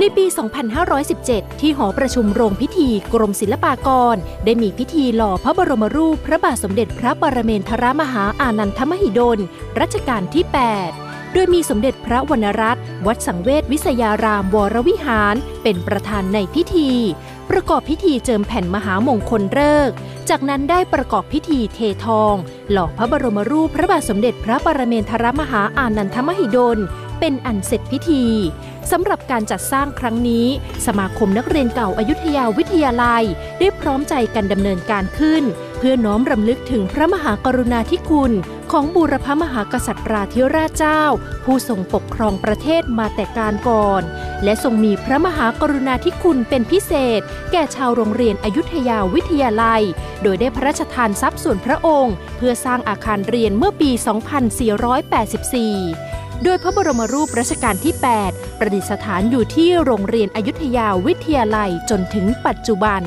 ในปี 2517 ที่หอประชุมโรงพิธีกรมศิลปากร ได้มีพิธีหล่อพระบรมรูปพระบาทสมเด็จพระปรเมนทรมหาอานันทมหิดล รัชกาลที่ 8 โดยมีสมเด็จพระวรรณรัตน์วัดสังเวชวิสยารามวรวิหาร เป็นประธานในพิธี ประกอบพิธีเจิมแผ่นมหามงคลเลิกจากนั้นได้ประกอบพิธีเททอง หล่อพระบรมรูปพระบาทสมเด็จพระปรเมนทรมหาอานันทมหิดลเป็นอันเสร็จพิธี สำหรับการจัดสร้างครั้งนี้ สมาคมนักเรียนเก่าอายุทยาวิทยาลัย ได้พร้อมใจกันดำเนินการขึ้น เพื่อน้อมรำลึกถึงพระมหากรุณาธิคุณ ของบูรพมหากษัตริย์ราธิราชเจ้า ผู้ทรงปกครองประเทศมาแต่การก่อน และทรงมีพระมหากรุณาธิคุณเป็นพิเศษ แก่ชาวโรงเรียนอยุธยาวิทยาลัย โดยได้พระราชทานทรัพย์ส่วนพระองค์ เพื่อสร้างอาคารเรียนเมื่อปี 2484 โดยพระบรมรูปรัชกาลที่ 8 ประดิษฐานอยู่ที่โรงเรียนอยุธยาวิทยาลัยจนถึงปัจจุบัน